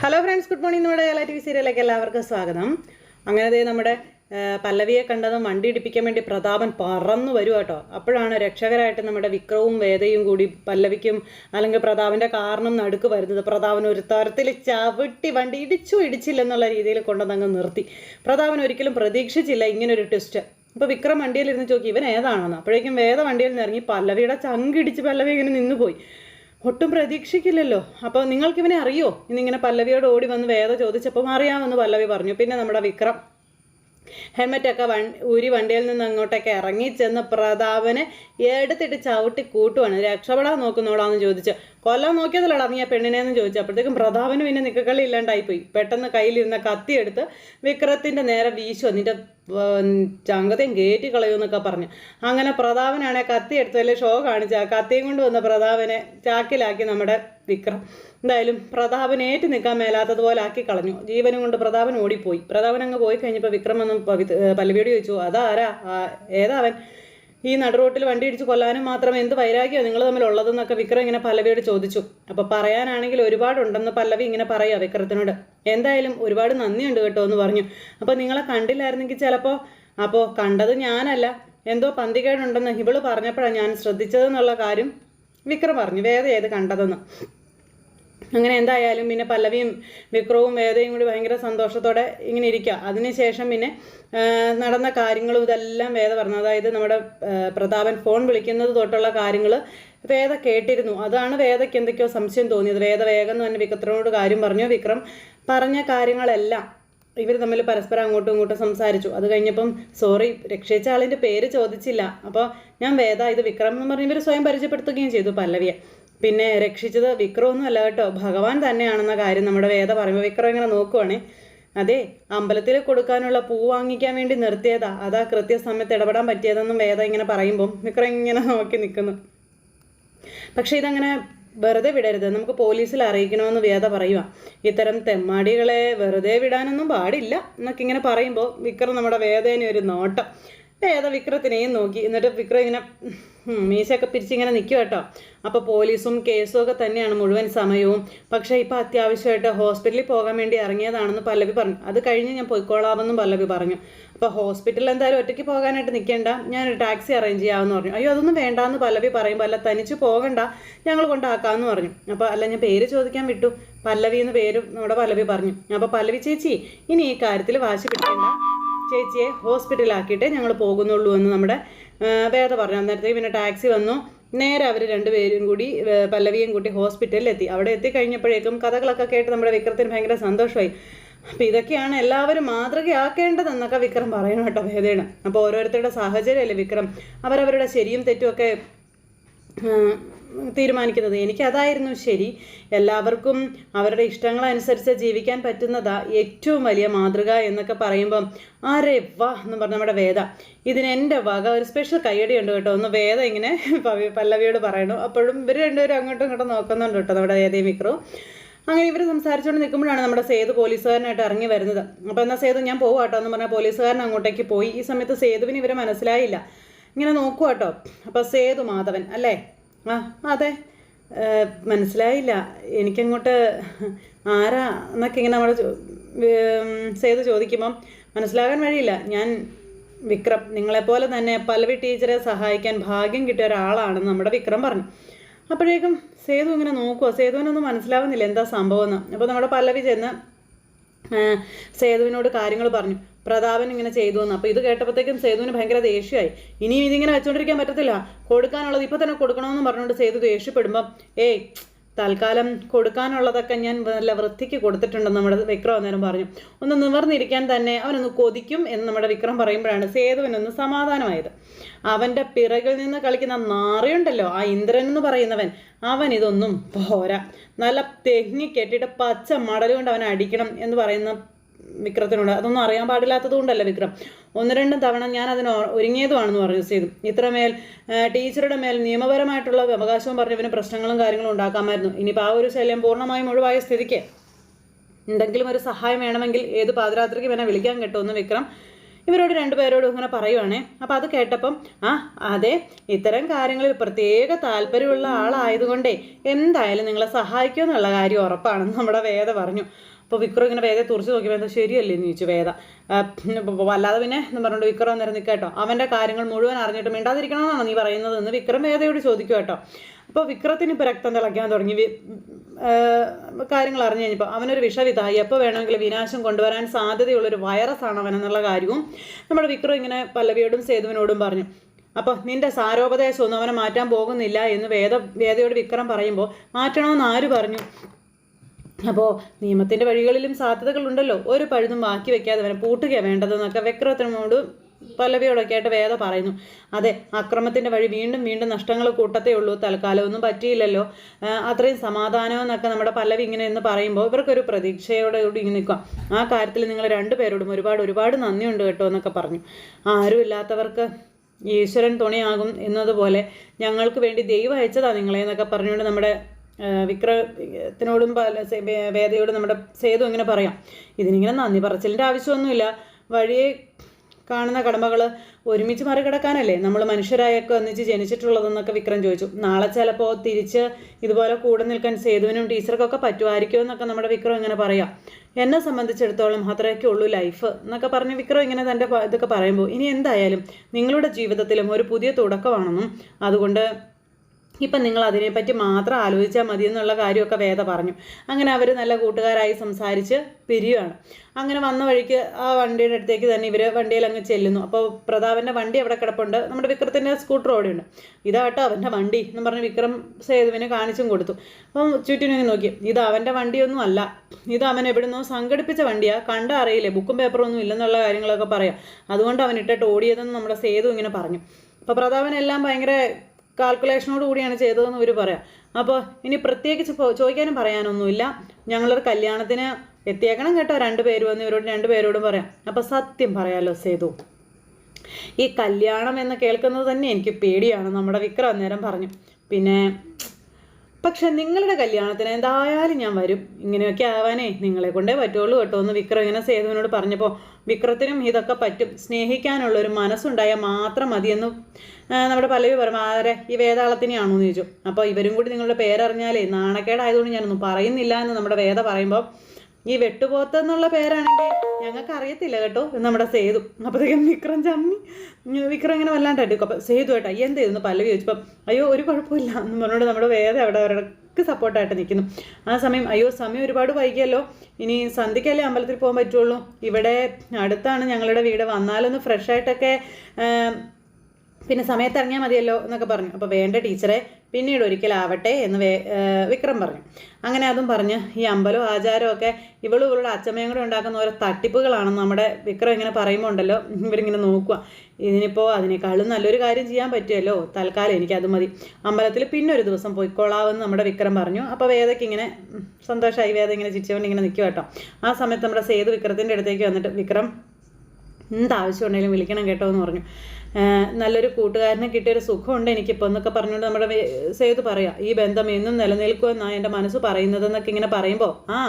Hello friends good morning നമ്മുടെ Kerala T V സീരിയലിലേക്ക് എല്ലാവർക്കും സ്വാഗതം. അങ്ങനെ നമ്മുടെ പല്ലവിയെ കണ്ടതും വണ്ടി ഇടിപ്പിക്കാൻ വേണ്ടി പ്രതാപൻ പറന്നു വരും കേട്ടോ. അപ്പോഴാണ് രക്ഷകരായിട്ട് നമ്മുടെ വിക്രവും വേദയും കൂടി പല്ലവിക്കും അല്ലെങ്കിൽ പ്രതാപന്റെ കാരണം നടുക്ക് വരുന്നത്. പ്രതാപൻ ഒരു തരത്തിൽ ചവിട്ടി വണ്ടി ഇടിച്ചു ഇടിച്ചില്ലെന്നുള്ള രീതിയിൽ കൊണ്ടുവന്നങ്ങ് നിർത്തി. പ്രതാപൻ ഒരിക്കലും പ്രതീക്ഷിച്ചില്ല ഇങ്ങനൊരു ട്വിസ്റ്റ് അപ്പോൾ വിക്രം വണ്ടിയിലിരുന്ന് ചോക്കി ഇവൻ ഏതാണെന്ന്? അപ്പോഴേക്കും വേദ വണ്ടിയിൽ നിന്ന് ഇറങ്ങി പല്ലവിയുടെ ചങ്കിടിച്ച് പല്ലവി ഇങ്ങനെ നിന്നുപോയി. ഒട്ടും പ്രതീക്ഷിക്കില്ലല്ലോ. അപ്പോൾ നിങ്ങൾക്ക് ഇവനെ അറിയോ? ഇന്നിങ്ങനെ പല്ലവിയോട് ഓടി വന്ന് വേദ ചോദിച്ചപ്പോൾ അറിയാമെന്ന് പല്ലവി പറഞ്ഞു. പിന്നെ നമ്മുടെ വിക്രം. ഹെൽമെറ്റൊക്കെ വൺ ഊരി വണ്ടിയിൽ നിന്ന് അങ്ങോട്ടൊക്കെ ഇറങ്ങി ചെന്ന് പ്രതാപനെ എടുത്തിട്ട് ചവിട്ടി കൂട്ടുവാണ്. രക്ഷപ്പെടാൻ നോക്കുന്നോളാന്ന് ചോദിച്ചു. കൊല്ലാൻ നോക്കിയതല്ലടാ നീ ആ പെണ്ണിനെന്ന് ചോദിച്ചു. അപ്പോഴത്തേക്കും പ്രതാപന് പിന്നെ നിക്കക്കളി ഇല്ലാണ്ടായിപ്പോയി പെട്ടെന്ന് കയ്യിലിരുന്ന കത്തിയെടുത്ത് വിക്രത്തിന്റെ നേരെ വീശു നിന്റെ ചങ്കതയും കയറ്റി കളയുമെന്നൊക്കെ പറഞ്ഞു. അങ്ങനെ പ്രതാപനാണെ കത്തി എടുത്തതിൽ ഷോ കാണിച്ച കത്തിയും കൊണ്ട് വന്ന പ്രതാപനെ ചാക്കിലാക്കി നമ്മുടെ വിക്രം. എന്തായാലും പ്രതാപൻ ഏറ്റു നിൽക്കാൻ മേലാത്തതുപോലെ ആക്കി കളഞ്ഞു. ജീവനും കൊണ്ട് പ്രതാപൻ ഓടിപ്പോയി. പ്രതാപൻ അങ്ങ് പോയി കഴിഞ്ഞപ്പോൾ വിക്രം പവിത്ര പല്ലവിയോട് ചോദിച്ചു അതാരാ? ഏതാവൻ ഈ നടുറോട്ടിൽ വണ്ടി ഇടിച്ച് കൊല്ലാനും മാത്രം എന്ത് വൈരാഗ്യമാണ് നിങ്ങൾ തമ്മിൽ ഉള്ളതെന്നൊക്കെ വിക്രം ഇങ്ങനെ പല്ലവിയോട് ചോദിച്ചു. അപ്പോൾ പറയാനാണെങ്കിൽ ഒരുപാടുണ്ടെന്ന് പല്ലവി ഇങ്ങനെ പറയുക വിക്രത്തിനോട്. എന്തായാലും ഒരുപാട് നന്ദിയുണ്ട് കേട്ടോ എന്ന് പറഞ്ഞു. അപ്പോൾ നിങ്ങളെ കണ്ടില്ലായിരുന്നെങ്കിൽ ചിലപ്പോൾ അപ്പോൾ കണ്ടത് ഞാനല്ല. എന്തോ പന്തികേടുണ്ടെന്ന് ഇവൾ പറഞ്ഞപ്പോഴാണ് ഞാൻ ശ്രദ്ധിച്ചതെന്നുള്ള കാര്യം വിക്രം പറഞ്ഞു. വേറെ ഏത് കണ്ടതെന്ന്. അങ്ങനെ എന്തായാലും പിന്നെ പല്ലവിയും വിക്രവും വേദയും കൂടി ഭയങ്കര സന്തോഷത്തോടെ ഇങ്ങനെ ഇരിക്കുക അതിനുശേഷം പിന്നെ നടന്ന കാര്യങ്ങളും ഇതെല്ലാം വേദ പറഞ്ഞു. അതായത് നമ്മുടെ പ്രതാപൻ ഫോൺ വിളിക്കുന്നത് തൊട്ടുള്ള കാര്യങ്ങൾ വേദ കേട്ടിരുന്നു. അതാണ് വേദയ്ക്ക് എന്തൊക്കെയോ സംശയം തോന്നിയത്. വേദ വേഗം തന്നെ വിക്രത്തിനോട് കാര്യം പറഞ്ഞു. വിക്രം പറഞ്ഞ കാര്യങ്ങളെല്ലാം ഇവർ തമ്മിൽ പരസ്പരം അങ്ങോട്ടും ഇങ്ങോട്ടും സംസാരിച്ചു. അത് കഴിഞ്ഞപ്പം സോറി രക്ഷിച്ച ആളിന്റെ പേര് ചോദിച്ചില്ല. അപ്പോൾ ഞാൻ വേദ ഇത് വിക്രം എന്ന് പറഞ്ഞ് ഇവർ സ്വയം പരിചയപ്പെടുത്തുകയും ചെയ്തു പല്ലവിയെ. പിന്നെ രക്ഷിച്ചത് വിക്രമൊന്നും അല്ല കേട്ടോ. ഭഗവാൻ തന്നെയാണെന്ന കാര്യം നമ്മുടെ വേദ പറയുമ്പോൾ വിക്രം ഇങ്ങനെ നോക്കുവാണേ. അതെ അമ്പലത്തിൽ കൊടുക്കാനുള്ള പൂ വാങ്ങിക്കാൻ വേണ്ടി നിർത്തിയതാ. അതാ കൃത്യസമയത്ത് ഇടപെടാൻ പറ്റിയതെന്നും വേദ ഇങ്ങനെ പറയുമ്പം വിക്രം ഇങ്ങനെ നോക്കി നിൽക്കുന്നു പക്ഷേ ഇതങ്ങനെ വെറുതെ വിടരുത്. നമുക്ക് പോലീസിൽ അറിയിക്കണമെന്ന് വേദ പറയുക ഇത്തരം തെമ്മാടികളെ വെറുതെ വിടാനൊന്നും പാടില്ല എന്നൊക്കെ ഇങ്ങനെ പറയുമ്പോൾ വിക്രം നമ്മുടെ വേദേനെ ഒരു നോട്ടം വേദ വിക്രത്തിനെയും നോക്കി. എന്നിട്ട് വിക്രം ഇങ്ങനെ മീശയൊക്കെ പിരിച്ചിങ്ങനെ നിൽക്കും കേട്ടോ അപ്പോൾ പോലീസും കേസും ഒക്കെ തന്നെയാണ് മുഴുവൻ സമയവും. പക്ഷേ ഇപ്പോൾ അത്യാവശ്യമായിട്ട് ഹോസ്പിറ്റലിൽ പോകാൻ വേണ്ടി ഇറങ്ങിയതാണെന്ന് പല്ലവി പറഞ്ഞു. അത് കഴിഞ്ഞ് ഞാൻ പോയിക്കോളാമെന്നും പല്ലവി പറഞ്ഞു. അപ്പോൾ ഹോസ്പിറ്റലിൽ എന്തായാലും ഒറ്റയ്ക്ക് പോകാനായിട്ട് നിൽക്കേണ്ട ഞാനൊരു ടാക്സി അറേഞ്ച് ചെയ്യാമെന്ന് പറഞ്ഞു. അയ്യോ അതൊന്നും വേണ്ടാന്ന് പല്ലവി പറയുമ്പോൾ അല്ല തനിച്ച് പോകണ്ട. ഞങ്ങൾ കൊണ്ടാക്കാമെന്ന് പറഞ്ഞു. അപ്പോൾ അല്ല ഞാൻ പേര് ചോദിക്കാൻ വിട്ടു. പല്ലവി എന്ന് പേര് നമ്മുടെ പല്ലവി പറഞ്ഞു. അപ്പോൾ പല്ലവി ചേച്ചി ഇനി ഈ കാര്യത്തിൽ വാശി പിടിക്കേണ്ട. ചേച്ചിയെ ഹോസ്പിറ്റലാക്കിയിട്ടേ ഞങ്ങൾ പോകുന്നുള്ളൂ എന്ന് നമ്മുടെ വേദ പറഞ്ഞു. അന്നേരത്തേക്ക് പിന്നെ ടാക്സി വന്നു. നേരെ അവർ രണ്ടുപേരും കൂടി പല്ലവിയും കൂട്ടി ഹോസ്പിറ്റലിൽ എത്തി അവിടെ എത്തിക്കഴിഞ്ഞപ്പോഴേക്കും കഥകളൊക്കെ കേട്ട് നമ്മുടെ വിക്രത്തിന് ഭയങ്കര സന്തോഷമായി. അപ്പം ഇതൊക്കെയാണ് എല്ലാവരും മാതൃകയാക്കേണ്ടതെന്നൊക്കെ വിക്രം പറയണം കേട്ടോ വേദയാണ് അപ്പോൾ ഓരോരുത്തരുടെ സാഹചര്യമല്ലേ വിക്രം? അവരവരുടെ ശരിയും തെറ്റുമൊക്കെ തീരുമാനിക്കുന്നത്. എനിക്കതായിരുന്നു ശരി. എല്ലാവർക്കും അവരുടെ ഇഷ്ടങ്ങൾ ഇഷ്ടങ്ങളനുസരിച്ച് ജീവിക്കാൻ പറ്റുന്നതാ ഏറ്റവും വലിയ മാതൃക എന്നൊക്കെ പറയുമ്പം ആരെ വാ എന്ന് പറഞ്ഞ നമ്മുടെ വേദ. ഇതിന് എന്റെ വക ഒരു സ്പെഷ്യൽ കയ്യടി ഉണ്ട് കേട്ടോ. ഒന്ന് വേദ ഇങ്ങനെ പല്ലവിയോട് പറയണു. അപ്പോഴും ഇവർ രണ്ടുപേരും അങ്ങോട്ടും ഇങ്ങോട്ടും നോക്കുന്നുണ്ട് കേട്ടോ നമ്മുടെ വേദയും മിക്രു. അങ്ങനെ ഇവർ സംസാരിച്ചുകൊണ്ട് നിൽക്കുമ്പോഴാണ് നമ്മുടെ സേതു പോലീസുകാരനായിട്ട് ഇറങ്ങി വരുന്നത്. അപ്പോൾ എന്നാൽ സേതു ഞാൻ പോവാം കേട്ടോ എന്ന് പറഞ്ഞാൽ പോലീസുകാരൻ അങ്ങോട്ടേക്ക് പോയി. ഈ സമയത്ത് സേതുവിന് ഇവരെ മനസ്സിലായില്ല. ഇങ്ങനെ നോക്കുക കേട്ടോ. അപ്പോൾ സേതു മാധവൻ അല്ലേ? ആ അതെ. മനസ്സിലായില്ല. എനിക്കങ്ങോട്ട് ആരാ എന്നൊക്കെ ഇങ്ങനെ നമ്മൾ ചെയ്ത് ചോദിക്കുമ്പം മനസ്സിലാകാൻ വഴിയില്ല. ഞാൻ വിക്രം നിങ്ങളെപ്പോലെ തന്നെ പല്ലവി ടീച്ചറെ സഹായിക്കാൻ ഭാഗ്യം കിട്ടിയ ഒരാളാണെന്ന് നമ്മുടെ വിക്രം പറഞ്ഞു. അപ്പോഴേക്കും സേതു ഇങ്ങനെ നോക്കുക സേതുവിനൊന്നും മനസ്സിലാവുന്നില്ല എന്താ സംഭവം എന്ന്. അപ്പോൾ നമ്മുടെ പല്ലവി ചെന്ന് സേതുവിനോട് കാര്യങ്ങൾ പറഞ്ഞു. പ്രതാപൻ ഇങ്ങനെ ചെയ്തു എന്ന്. അപ്പോൾ ഇത് കേട്ടപ്പോഴത്തേക്കും സേതുവിന് ഭയങ്കര ദേഷ്യമായി. ഇനിയും ഇതിങ്ങനെ വെച്ചുകൊണ്ടിരിക്കാൻ പറ്റത്തില്ല. കൊടുക്കാനുള്ളത് ഇപ്പം തന്നെ കൊടുക്കണമെന്ന് പറഞ്ഞുകൊണ്ട് സേതു ദേഷ്യപ്പെടുമ്പം ഏയ് തൽക്കാലം കൊടുക്കാനുള്ളതൊക്കെ ഞാൻ നല്ല വൃത്തിക്ക് കൊടുത്തിട്ടുണ്ടെന്ന് നമ്മുടെ വിക്രം അന്നേരം പറഞ്ഞു. ഒന്ന് നിവർന്നിരിക്കാൻ തന്നെ അവനൊന്ന് കൊതിക്കും എന്ന് നമ്മുടെ വിക്രം പറയുമ്പോഴാണ് സേതുവിനൊന്ന് സമാധാനമായത്. അവന്റെ പിറകിൽ നിന്ന് കളിക്കുന്ന നാറിയുണ്ടല്ലോ ആ ഇന്ദ്രൻ എന്ന് പറയുന്നവൻ അവൻ ഇതൊന്നും പോരാ. നല്ല തെങ്ങി കെട്ടിയിട്ട് പച്ച മടലുകൊണ്ട് കൊണ്ട് അവനെ അടിക്കണം എന്ന് പറയുന്ന വിക്രത്തിനോട്. അതൊന്നും അറിയാൻ പാടില്ലാത്തത് കൊണ്ടല്ല വിക്രം. ഒന്ന് രണ്ടും തവണ ഞാൻ അതിന് ഒരുങ്ങിയതുമാണെന്ന് പറഞ്ഞു സേതു. ഇത്രമേൽ ടീച്ചറുടെ മേൽ നിയമപരമായിട്ടുള്ള അവകാശവും പറഞ്ഞവന് പ്രശ്നങ്ങളും കാര്യങ്ങളും ഉണ്ടാക്കാമായിരുന്നു. ഇനിയിപ്പോൾ ആ ഒരു ശല്യം പൂർണമായും ഒഴിവായ സ്ഥിതിക്ക് എന്തെങ്കിലും ഒരു സഹായം വേണമെങ്കിൽ ഏത് പാതിരാത്രിക്ക് വേണേൽ വിളിക്കാൻ കേട്ടോ എന്ന് വിക്രം ഇവരോട് രണ്ടുപേരോടും ഇങ്ങനെ പറയുവാണേ. അപ്പോൾ അത് കേട്ടപ്പം ആ അതെ ഇത്തരം കാര്യങ്ങളിൽ പ്രത്യേക താല്പര്യമുള്ള ആളായതുകൊണ്ടേ എന്തായാലും നിങ്ങളെ സഹായിക്കുമെന്നുള്ള കാര്യം ഉറപ്പാണെന്ന് നമ്മുടെ വേദ പറഞ്ഞു. അപ്പോൾ വിക്രം ഇങ്ങനെ വേദയെ തുറച്ച് നോക്കിയപ്പോൾ എന്താ ശരിയല്ലേ എന്ന് ചോദിച്ചു വേദ. അല്ലാതെ പിന്നെ എന്ന് പറഞ്ഞുകൊണ്ട് വിക്രം അന്നേരം കേട്ടോ. അവന്റെ കാര്യങ്ങൾ മുഴുവൻ അറിഞ്ഞിട്ട് മിണ്ടാതിരിക്കണമെന്നാണ് നീ പറയുന്നത് എന്ന് വിക്രം വേദയോട് ചോദിക്കും കേട്ടോ. അപ്പോൾ വിക്രത്തിന് ഇപ്പോൾ രക്തം തിളയ്ക്കാൻ തുടങ്ങി. കാര്യങ്ങൾ അറിഞ്ഞു കഴിഞ്ഞപ്പോൾ അവനൊരു വിഷവിതായി എപ്പോൾ വേണമെങ്കിലും വിനാശം കൊണ്ടുവരാൻ സാധ്യതയുള്ളൊരു വൈറസാണ് അവൻ എന്നുള്ള കാര്യവും നമ്മുടെ വിക്രം ഇങ്ങനെ പല്ലവിയോടും സേതുവിനോടും പറഞ്ഞു. അപ്പോൾ നിന്റെ സാരോപദേശമൊന്നും അവനെ മാറ്റാൻ പോകുന്നില്ല എന്ന് വേദ വേദയോട് വിക്രം പറയുമ്പോൾ മാറ്റണമെന്ന് ആര് പറഞ്ഞു? അപ്പോൾ നിയമത്തിന്റെ വഴികളിലും സാധ്യതകളുണ്ടല്ലോ. ഒരു പഴുതും ബാക്കി വെക്കാതെ വരെ പൂട്ടുകയാണ് വേണ്ടതെന്നൊക്കെ വിക്രത്തിനോട് പല്ലവിയോടൊക്കെ ആയിട്ട് വേദ പറയുന്നു. അതെ അക്രമത്തിന്റെ വഴി വീണ്ടും വീണ്ടും നഷ്ടങ്ങൾ കൂട്ടത്തേ ഉള്ളൂ. തൽക്കാലമൊന്നും പറ്റിയില്ലല്ലോ. അത്രയും സമാധാനം എന്നൊക്കെ നമ്മുടെ പല്ലവി ഇങ്ങനെ എന്ന് പറയുമ്പോൾ ഇവർക്കൊരു പ്രതീക്ഷയോടെ കൂടി ഇങ്ങനെ നിൽക്കാം. ആ കാര്യത്തിൽ നിങ്ങൾ രണ്ടുപേരോടും ഒരുപാട് ഒരുപാട് നന്ദിയുണ്ട് കേട്ടോ എന്നൊക്കെ പറഞ്ഞു. ആരും ഇല്ലാത്തവർക്ക് ഈശ്വരൻ തുണയാകും എന്നതുപോലെ ഞങ്ങൾക്ക് വേണ്ടി ദൈവം അയച്ചതാണ് നിങ്ങളെ എന്നൊക്കെ പറഞ്ഞുകൊണ്ട് നമ്മുടെ വിക്രത്തിനോടും വേദയോടും നമ്മുടെ സേതു ഇങ്ങനെ പറയാം. ഇതിനിങ്ങനെ നന്ദി പറച്ചിലിന്റെ ആവശ്യമൊന്നുമില്ല. വഴിയെ കാണുന്ന കടമകൾ ഒരുമിച്ച് മറികടക്കാനല്ലേ? നമ്മൾ മനുഷ്യരായൊക്കെ ഒന്നിച്ച് ജനിച്ചിട്ടുള്ളതെന്നൊക്കെ വിക്രം ചോദിച്ചു. നാളെ ചിലപ്പോൾ തിരിച്ച് ഇതുപോലെ കൂടെ നിൽക്കാൻ സേതുവിനും ടീച്ചർക്കൊക്കെ പറ്റുമായിരിക്കുമോ എന്നൊക്കെ നമ്മുടെ വിക്രം ഇങ്ങനെ പറയാം. എന്നെ സംബന്ധിച്ചിടത്തോളം അത്രയൊക്കെ ഉള്ളൂ ലൈഫ് എന്നൊക്കെ പറഞ്ഞ് വിക്രം ഇങ്ങനെ തന്റെ ഇതൊക്കെ പറയുമ്പോൾ ഇനി എന്തായാലും നിങ്ങളുടെ ജീവിതത്തിലും ഒരു പുതിയ തുടക്കമാണെന്നും അതുകൊണ്ട് ഇപ്പം നിങ്ങൾ അതിനെപ്പറ്റി മാത്രം ആലോചിച്ചാൽ മതി എന്നുള്ള കാര്യമൊക്കെ വേദ പറഞ്ഞു. അങ്ങനെ അവർ നല്ല കൂട്ടുകാരായി സംസാരിച്ച് പിരിയുകയാണ് അങ്ങനെ വന്ന വഴിക്ക് ആ വണ്ടിയുടെ അടുത്തേക്ക് തന്നെ ഇവർ വണ്ടിയിൽ അങ്ങ് ചെല്ലുന്നു. അപ്പോൾ പ്രതാപന്റെ വണ്ടി അവിടെ കിടപ്പുണ്ട്. നമ്മുടെ വിക്രത്തിന്റെ സ്കൂട്ടർ ഓടിയുണ്ട് ഇതാട്ടോ അവന്റെ വണ്ടി എന്ന് പറഞ്ഞ് വിക്രം സേതുവിന് കാണിച്ചും കൊടുത്തു. അപ്പം ചുറ്റിനും നോക്കി. ഇത് അവന്റെ വണ്ടിയൊന്നും അല്ല. ഇത് അവൻ എവിടുന്നോ സംഘടിപ്പിച്ച വണ്ടിയാ. കണ്ട അറിയില്ലേ? ബുക്കും പേപ്പറും ഒന്നും ഇല്ലെന്നുള്ള കാര്യങ്ങളൊക്കെ പറയാം. അതുകൊണ്ട് അവൻ ഇട്ടിട്ട് ഓടിയതെന്ന് നമ്മുടെ സേതു ഇങ്ങനെ പറഞ്ഞു. അപ്പോൾ പ്രതാപനെല്ലാം ഭയങ്കര കാൽക്കുലേഷനോട് കൂടിയാണ് ചെയ്തതെന്ന് ഇവർ പറയാം. അപ്പോൾ ഇനി പ്രത്യേകിച്ച് ചോദിക്കാനും പറയാനൊന്നുമില്ല. ഞങ്ങളൊരു കല്യാണത്തിന് എത്തിയേക്കണം കേട്ടോ രണ്ട് പേര് വന്ന് ഇവരോട് രണ്ട് പേരോടും പറയാം. അപ്പോൾ സത്യം പറയാലോ സേതു. ഈ കല്യാണം എന്ന് കേൾക്കുന്നത് തന്നെ എനിക്ക് പേടിയാണ് നമ്മുടെ വിക്രം അന്നേരം പറഞ്ഞു. പിന്നെ പക്ഷെ നിങ്ങളുടെ കല്യാണത്തിന് എന്തായാലും ഞാൻ വരും. ഇങ്ങനെയൊക്കെ ആവാനേ നിങ്ങളെ കൊണ്ടേ പറ്റുള്ളൂ കേട്ടോ എന്ന് വിക്രം ഇങ്ങനെ സേതുവിനോട് പറഞ്ഞപ്പോൾ വിക്രത്തിനും ഇതൊക്കെ പറ്റും. സ്നേഹിക്കാനുള്ള ഒരു മനസ്സുണ്ടായാൽ മാത്രം മതിയെന്ന് നമ്മുടെ പല്ലവി പറഞ്ഞു ആരെ ഈ വേതാളത്തിനെയാണോ എന്ന് ചോദിച്ചു. അപ്പോൾ ഇവരും കൂടി നിങ്ങളുടെ പേരറിഞ്ഞാലേ നാണക്കേടായതുകൊണ്ട് ഞാനൊന്നും പറയുന്നില്ല എന്ന് നമ്മുടെ വേദ പറയുമ്പോൾ ഈ വെട്ടുപോത്ത് എന്നുള്ള പേരാണെങ്കിൽ ഞങ്ങൾക്ക് അറിയത്തില്ല കേട്ടോ നമ്മുടെ സേതു. അപ്പോഴത്തേക്കും വിക്രം ചമ്മി. വിക്രം ഇങ്ങനെ വല്ലാണ്ടായിട്ട് അപ്പോൾ സേതു ഏട്ടാ എന്ത് ചെയ്തെന്ന് പല്ലവി ചോദിച്ചപ്പം അയ്യോ ഒരു കുഴപ്പമില്ല എന്ന് പറഞ്ഞുകൊണ്ട് നമ്മുടെ വേദ അവിടെ അവരുടെ സപ്പോർട്ടായിട്ട് നിൽക്കുന്നു. ആ സമയം അയ്യോ സമയം ഒരുപാട് വൈകിയല്ലോ. ഇനി സന്ധ്യക്കല്ലേ അമ്പലത്തിൽ പോകാൻ പറ്റുള്ളൂ? ഇവിടെ അടുത്താണ് ഞങ്ങളുടെ വീട്. വന്നാലൊന്ന് ഫ്രഷായിട്ടൊക്കെ പിന്നെ സമയത്ത് ഇറങ്ങിയാൽ മതിയല്ലോ എന്നൊക്കെ പറഞ്ഞു. അപ്പോൾ വേണ്ട ടീച്ചറെ പിന്നീട് ഒരിക്കലാവട്ടെ എന്ന് വേ വിക്രം പറഞ്ഞു. അങ്ങനെ അതും പറഞ്ഞ് ഈ അമ്പലവും ആചാരവും ഒക്കെ ഇവളും ഇവളുടെ അച്ഛമ്മയും കൂടെ ഉണ്ടാക്കുന്ന ഓരോ തട്ടിപ്പുകളാണെന്ന് നമ്മുടെ വിക്രം ഇങ്ങനെ പറയുമ്പോൾ ഉണ്ടല്ലോ. ഇവരിങ്ങനെ നോക്കുക ഇതിനിപ്പോൾ അതിനേക്കാളും നല്ലൊരു കാര്യം ചെയ്യാൻ പറ്റുമല്ലോ തൽക്കാലം എനിക്കത് മതി. അമ്പലത്തിൽ പിന്നെ ഒരു ദിവസം പോയിക്കോളാമെന്ന് നമ്മുടെ വിക്രം പറഞ്ഞു. അപ്പോൾ വേദയ്ക്ക് ഇങ്ങനെ സന്തോഷമായി വേദ ഇങ്ങനെ ചിരിച്ചുകൊണ്ട് ഇങ്ങനെ നിൽക്കുക കേട്ടോ. ആ സമയത്ത് നമ്മുടെ സേതു വിക്രത്തിന്റെ അടുത്തേക്ക് വന്നിട്ട് വിക്രം എന്താവശ്യം ഉണ്ടെങ്കിലും വിളിക്കണം കേട്ടോ എന്ന് പറഞ്ഞു. നല്ലൊരു കൂട്ടുകാരനെ കിട്ടിയൊരു സുഖമുണ്ട് എനിക്കിപ്പോൾ എന്നൊക്കെ പറഞ്ഞുകൊണ്ട് നമ്മുടെ സേതു പറയാം ഈ ബന്ധം എന്നും നിലനിൽക്കുമെന്നാണ് എന്റെ മനസ്സ് പറയുന്നത് പറയുന്നതെന്നൊക്കെ ഇങ്ങനെ പറയുമ്പോൾ ആ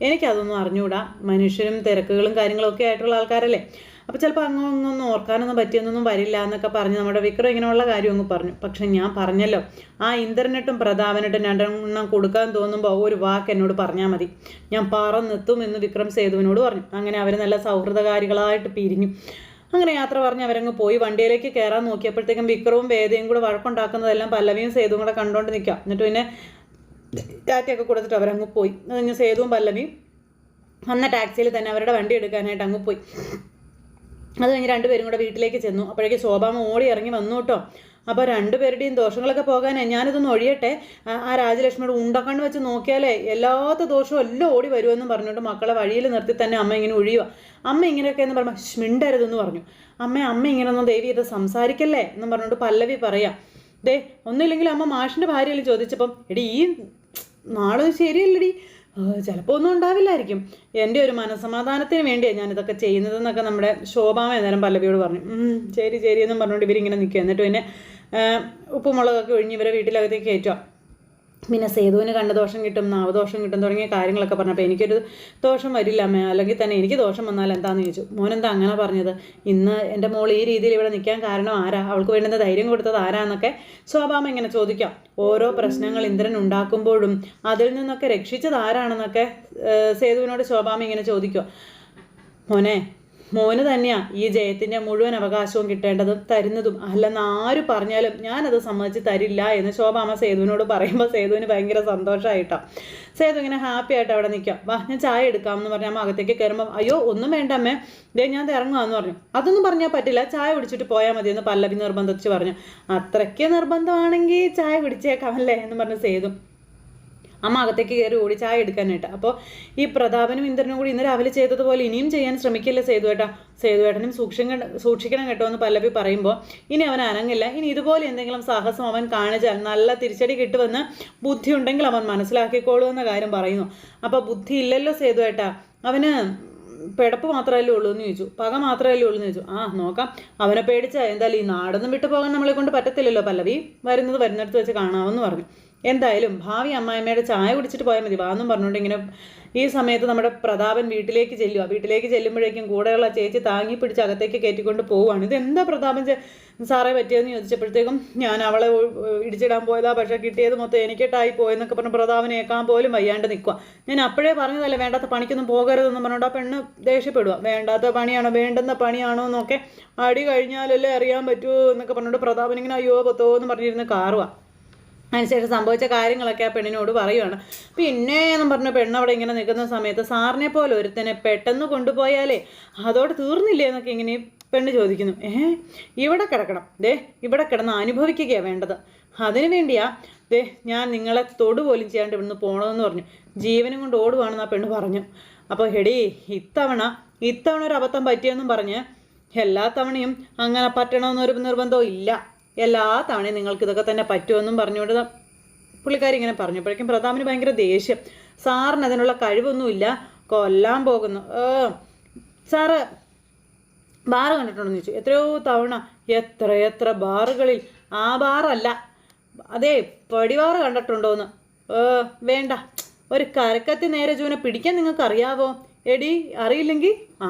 എനിക്കതൊന്നും അറിഞ്ഞുകൂടാ മനുഷ്യരും തിരക്കുകളും കാര്യങ്ങളൊക്കെ ആയിട്ടുള്ള ആൾക്കാരല്ലേ? അപ്പോൾ ചിലപ്പോൾ അങ്ങൊന്നും ഓർക്കാനൊന്നും പറ്റിയൊന്നും വരില്ല എന്നൊക്കെ പറഞ്ഞ് നമ്മുടെ വിക്രം ഇങ്ങനെയുള്ള കാര്യം അങ്ങ് പറഞ്ഞു. പക്ഷെ ഞാൻ പറഞ്ഞല്ലോ ആ ഇന്റർനെറ്റും പ്രതാപനിട്ടും രണ്ടെണ്ണം കൊടുക്കാൻ തോന്നുമ്പോൾ ഒരു വാക്ക് എന്നോട് പറഞ്ഞാൽ മതി. ഞാൻ പറന്നെത്തും എന്ന് വിക്രം സേതുവിനോട് പറഞ്ഞു. അങ്ങനെ അവർ നല്ല സൗഹൃദകാരികളായിട്ട് പിരിഞ്ഞു. അങ്ങനെ യാത്ര പറഞ്ഞ് അവരങ്ങ് പോയി. വണ്ടിയിലേക്ക് കയറാൻ നോക്കിയപ്പോഴത്തേക്കും വിക്രവും വേദയും കൂടെ വഴക്കുണ്ടാക്കുന്നതെല്ലാം പല്ലവിയും സേതുവും കൂടെ കണ്ടുകൊണ്ട് നിൽക്കുക എന്നിട്ട് പിന്നെ ടാറ്റയൊക്കെ കൊടുത്തിട്ട് അവരങ്ങ് പോയി. അത് കഴിഞ്ഞ് സേതുവും പല്ലവിയും വന്ന ടാക്സിയിൽ തന്നെ അവരുടെ വണ്ടി എടുക്കാനായിട്ട് അങ്ങ് പോയി. അത് കഴിഞ്ഞ് രണ്ടുപേരും കൂടെ വീട്ടിലേക്ക് ചെന്നു. അപ്പോഴേക്കും ശോഭാമ ഓടി ഇറങ്ങി വന്നു കേട്ടോ. അപ്പോൾ രണ്ടുപേരുടെയും ദോഷങ്ങളൊക്കെ പോകാനേ ഞാനിതൊന്ന് ഒഴിയട്ടെ. ആ- രാജലക്ഷ്മിയുടെ ഉണ്ടക്കണ്ണ് വെച്ച് നോക്കിയാലേ എല്ലാത്ത ദോഷവും എല്ലാം ഓടി വരുമെന്ന് പറഞ്ഞുകൊണ്ട് മക്കളെ വഴിയിൽ നിർത്തി തന്നെ അമ്മ ഇങ്ങനെ ഒഴിയുക അമ്മ ഇങ്ങനെയൊക്കെ എന്ന് പറയുമ്പോൾ ഷ്മിണ്ടരുതെന്ന് മിണ്ടരുതെന്ന് പറഞ്ഞു. അമ്മ അമ്മ ഇങ്ങനെയൊന്നും ദേവി ഇത് സംസാരിക്കല്ലേ എന്ന് പറഞ്ഞുകൊണ്ട് പല്ലവി പറയാം. ദേ ഒന്നുമില്ലെങ്കിൽ അമ്മ മാഷിന്റെ ഭാര്യയിൽ ചോദിച്ചപ്പം എടി ഈ നാളെ ശരിയല്ലടി. ചിലപ്പോൾ ഒന്നും ഉണ്ടാവില്ലായിരിക്കും. എന്റെ ഒരു മനസമാധാനത്തിന് വേണ്ടിയാണ് ഞാനിതൊക്കെ ചെയ്യുന്നതെന്നൊക്കെ നമ്മുടെ ശോഭാമ നേരം പല്ലവിയോട് പറഞ്ഞു. "ഉം, ശരി ശരി എന്നും പറഞ്ഞുകൊണ്ട് ഇവരിങ്ങനെ നിൽക്കുക എന്നിട്ട് പിന്നെ ഉപ്പുമുളകൊക്കെ ഉപ്പും മുളകൊക്കെ ഒഴിഞ്ഞ് ഇവരെ വീട്ടിലകത്തേക്ക് കയറ്റുക പിന്നെ സേതുവിന് കണ്ണദോഷം കിട്ടും നാവദോഷം കിട്ടും തുടങ്ങിയ കാര്യങ്ങളൊക്കെ പറഞ്ഞപ്പോൾ എനിക്കൊരു ദോഷം വരില്ല അമ്മ. അല്ലെങ്കിൽ തന്നെ എനിക്ക് ദോഷം വന്നാൽ എന്താണെന്ന് ചോദിച്ചു. മോനെന്താ അങ്ങനെ പറഞ്ഞത്? ഇന്ന് എന്റെ മോൾ ഈ രീതിയിൽ ഇവിടെ നിൽക്കാൻ കാരണം ആരാ? അവൾക്ക് വേണ്ടുന്ന ധൈര്യം കൊടുത്തത് ആരാന്നൊക്കെ ശോഭാമ ഇങ്ങനെ ചോദിക്കാം. ഓരോ പ്രശ്നങ്ങൾ ഇന്ദ്രൻ ഉണ്ടാക്കുമ്പോഴും അതിൽ നിന്നൊക്കെ രക്ഷിച്ചത് ആരാണെന്നൊക്കെ സേതുവിനോട് ശോഭാമ ഇങ്ങനെ ചോദിക്കുക. മോനെ മോന് തന്നെയാ ഈ ജയത്തിന്റെ മുഴുവൻ അവകാശവും കിട്ടേണ്ടതും തരുന്നതും. അല്ലെന്ന് ആര് പറഞ്ഞാലും ഞാനത് സമ്മതിച്ച് തരില്ല എന്ന് ശോഭാമ സേതുവിനോട് പറയുമ്പോൾ സേതുവിന് ഭയങ്കര സന്തോഷമായിട്ടോ സേതു ഇങ്ങനെ ഹാപ്പി ആയിട്ട് അവിടെ നിൽക്കാം വാ ഞാൻ ചായ എടുക്കാം എന്ന് പറഞ്ഞാൽ അകത്തേക്ക് കയറുമ്പോൾ അയ്യോ ഒന്നും വേണ്ട അമ്മേ. ദേ ഞാൻ ഇറങ്ങുവാന്ന് പറഞ്ഞു. അതൊന്നും പറഞ്ഞാൽ പറ്റില്ല. ചായ കുടിച്ചിട്ട് പോയാൽ മതി എന്ന് പല്ലവി നിർബന്ധിച്ച് പറഞ്ഞു. അത്രയ്ക്ക് നിർബന്ധമാണെങ്കിൽ ചായ കുടിച്ചേക്കാം അല്ലേ? എന്ന് പറഞ്ഞ് സേതു അമ്മ അകത്തേക്ക് കയറി ഓടി ചായ എടുക്കാനായിട്ട്. അപ്പോൾ ഈ പ്രതാപനും ഇന്ദ്രനും കൂടി ഇന്ന് രാവിലെ ചെയ്തതുപോലെ ഇനിയും ചെയ്യാൻ ശ്രമിക്കില്ല സേതുവേട്ടാ സേതുവേട്ടനും സൂക്ഷിക്കണം സൂക്ഷിക്കണം കേട്ടോ എന്ന് പല്ലവി പറയുമ്പോൾ ഇനി അവൻ അനങ്ങില്ല. ഇനി ഇതുപോലെ എന്തെങ്കിലും സാഹസം അവൻ കാണിച്ചാൽ നല്ല തിരിച്ചടി കിട്ടുമെന്ന് ബുദ്ധി ഉണ്ടെങ്കിൽ അവൻ മനസ്സിലാക്കിക്കോളൂ എന്ന കാര്യം പറയുന്നു. അപ്പോൾ ബുദ്ധി ഇല്ലല്ലോ സേതുവേട്ടാ അവന് പിടപ്പ് മാത്രമല്ലേ ഉള്ളൂ എന്ന് ചോദിച്ചു. പക മാത്രമല്ലേ ഉള്ളൂ എന്ന് ചോദിച്ചു. ആ നോക്കാം. അവനെ പേടിച്ച എന്തായാലും ഈ നാടൊന്നും വിട്ടു പോകാൻ നമ്മളെ കൊണ്ട് പറ്റത്തില്ലല്ലോ പല്ലവി. വരുന്നത് വരുന്നിടത്ത് വെച്ച് കാണാമെന്ന് പറഞ്ഞു. എന്തായാലും ഭാവി അമ്മായിമ്മയുടെ ചായ കുടിച്ചിട്ട് പോയാൽ മതി. വാന്നും പറഞ്ഞുകൊണ്ട് ഇങ്ങനെ ഈ സമയത്ത് നമ്മുടെ പ്രതാപൻ വീട്ടിലേക്ക് ചെല്ലുക വീട്ടിലേക്ക് ചെല്ലുമ്പോഴേക്കും കൂടെയുള്ള ചേച്ചി താങ്ങി പിടിച്ച് അകത്തേക്ക് കയറ്റിക്കൊണ്ട് പോവുകയാണ് എന്താ പ്രതാപൻ സാറേ പറ്റിയതെന്ന് ചോദിച്ചപ്പോഴത്തേക്കും ഞാൻ അവളെ ഇടിച്ചിടാൻ പോയതാ. പക്ഷേ കിട്ടിയത് മൊത്തം എനിക്കിട്ടായി പോയെന്നൊക്കെ പറഞ്ഞ് പ്രതാപനെ ഏക്കാൻ പോലും വയ്യാണ്ട് നിൽക്കുക ഞാൻ അപ്പോഴേ പറഞ്ഞതല്ല വേണ്ടാത്ത പണിക്കൊന്നും പോകരുതെന്ന് പറഞ്ഞുകൊണ്ട് ആ പെണ്ണ് ദേഷ്യപ്പെടുക വേണ്ടാത്ത പണിയാണോ? വേണ്ടുന്ന പണിയാണോ എന്നൊക്കെ അടി കഴിഞ്ഞാലല്ലേ അറിയാൻ പറ്റുമോ എന്നൊക്കെ പറഞ്ഞുകൊണ്ട് പ്രതാപൻ ഇങ്ങനെ അയ്യോ പത്തോ എന്ന് പറഞ്ഞിരുന്ന് കാറുക അതിനുശേഷം സംഭവിച്ച കാര്യങ്ങളൊക്കെ ആ പെണ്ണിനോട് പറയുവാണ്. പിന്നെ എന്ന് പറഞ്ഞ പെണ്ണ് അവിടെ ഇങ്ങനെ നിൽക്കുന്ന സമയത്ത് സാറിനെ പോലെ ഒരുത്തനെ പെട്ടെന്ന് കൊണ്ടുപോയാലേ അതോടെ തീർന്നില്ലേ എന്നൊക്കെ ഇങ്ങനെ പെണ്ണ് ചോദിക്കുന്നു. ഏ ഇവിടെ കിടക്കണം. ദേ ഇവിടെ കിടന്ന് അനുഭവിക്കുകയാണ് വേണ്ടത്. അതിനു വേണ്ടിയാ ദേ ഞാൻ നിങ്ങളെ തൊടു പോലും ചെയ്യാണ്ട് ഇവിടുന്ന് പോകണമെന്ന് പറഞ്ഞു. ജീവനും കൊണ്ട് ഓടുവാണെന്ന് ആ പെണ്ണ് പറഞ്ഞു. അപ്പോൾ ഹെടി ഇത്തവണ ഇത്തവണ ഒരു അബദ്ധം പറ്റിയെന്നും പറഞ്ഞ് എല്ലാ തവണയും അങ്ങനെ പറ്റണമെന്നൊരു നിർബന്ധവും ഇല്ല. എല്ലാ തവണയും നിങ്ങൾക്ക് ഇതൊക്കെ തന്നെ പറ്റുമെന്നും പറഞ്ഞുകൊണ്ട് പുള്ളിക്കാരി ഇങ്ങനെ പറഞ്ഞപ്പോഴേക്കും പ്രതാപിന് ഭയങ്കര ദേഷ്യം. സാറിന് അതിനുള്ള കഴിവൊന്നുമില്ല. കൊല്ലാൻ പോകുന്നു. ഏ സാറ് ബാറ് കണ്ടിട്ടുണ്ടെന്ന് ചോദിച്ചു. എത്രയോ തവണ. എത്ര എത്ര ബാറുകളിൽ. ആ ബാറല്ല. അതെ പടിവാറ് കണ്ടിട്ടുണ്ടോന്ന്. ഏ വേണ്ട. ഒരു കരക്കത്തി നേരെ ജൂനെ പിടിക്കാൻ നിങ്ങൾക്ക് അറിയാവോ എടി അറിയില്ലെങ്കിൽ. ആ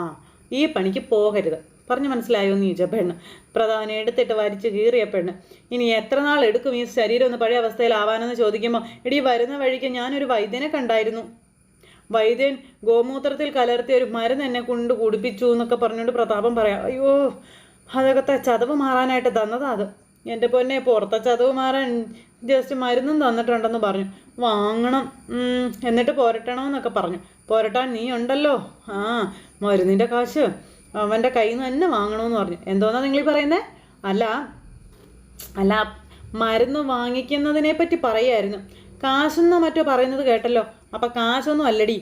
ഈ പണിക്ക് പോകരുത്. പറഞ്ഞു മനസ്സിലായോ എന്ന് ചോദിച്ച പെണ്ണ്. പ്രധാനം എടുത്തിട്ട് വരിച്ച് കീറിയ പെണ്ണ്. ഇനി എത്ര നാൾ എടുക്കും ഈ ശരീരം ഒന്ന് പഴയ അവസ്ഥയിലാവാനെന്ന് ചോദിക്കുമ്പോൾ എടി വരുന്ന വഴിക്ക് ഞാനൊരു വൈദ്യനെ കണ്ടായിരുന്നു. വൈദ്യൻ ഗോമൂത്രത്തിൽ കലർത്തിയ ഒരു മരുന്ന് എന്നെ കൊണ്ട് കുടിപ്പിച്ചു എന്നൊക്കെ പറഞ്ഞുകൊണ്ട് പ്രതാപം പറയാം അയ്യോ അതൊക്കെ ചതവ് മാറാനായിട്ട് തന്നതാ അത്. എന്റെ പൊന്നെ പുറത്തെ ചതവ് മാറാൻ ജസ്റ്റ് മരുന്നും തന്നിട്ടുണ്ടെന്ന് പറഞ്ഞു. വാങ്ങണം എന്നിട്ട് പോരട്ടണമെന്നൊക്കെ പറഞ്ഞു. പോരട്ടാൻ നീ ഉണ്ടല്ലോ. ആ മരുന്നിന്റെ കാശ്. അവന്റെ കയ്യിൽ നിന്ന് തന്നെ വാങ്ങണമെന്ന് പറഞ്ഞു. എന്തോന്നാ നിങ്ങൾ പറയുന്നത് അല്ല അല്ല മരുന്ന് വാങ്ങിക്കുന്നതിനെ പറ്റി പറയായിരുന്നു. കാശെന്നോ മറ്റോ പറയുന്നത് കേട്ടല്ലോ. അപ്പം കാശൊന്നും അല്ലടി.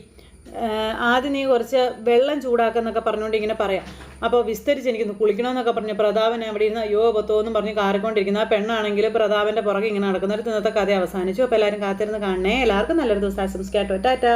ആദ്യം നീ കുറച്ച് വെള്ളം ചൂടാക്കുന്നൊക്കെ പറഞ്ഞുകൊണ്ട് ഇങ്ങനെ പറയാം. അപ്പോൾ വിസ്തരിച്ച് എനിക്കൊന്ന് കുളിക്കണമെന്നൊക്കെ പറഞ്ഞു. പ്രതാപൻ അവിടെ ഇരുന്ന് അയ്യോ പത്തോന്നും പറഞ്ഞ് കാറിക്കൊണ്ടിരിക്കുന്നു. ആ പെണ്ണാണെങ്കിൽ പ്രതാപന്റെ പുറകെ ഇങ്ങനെ നടക്കുന്ന ഒരു ഇന്നത്തെ കഥ അവസാനിച്ചു. അപ്പോൾ എല്ലാവരും കാത്തിരുന്ന് കാണണേ. എല്ലാവർക്കും നല്ലൊരു ദിവസം. ആശംസിക്കാട്ടോ ടാറ്റാ.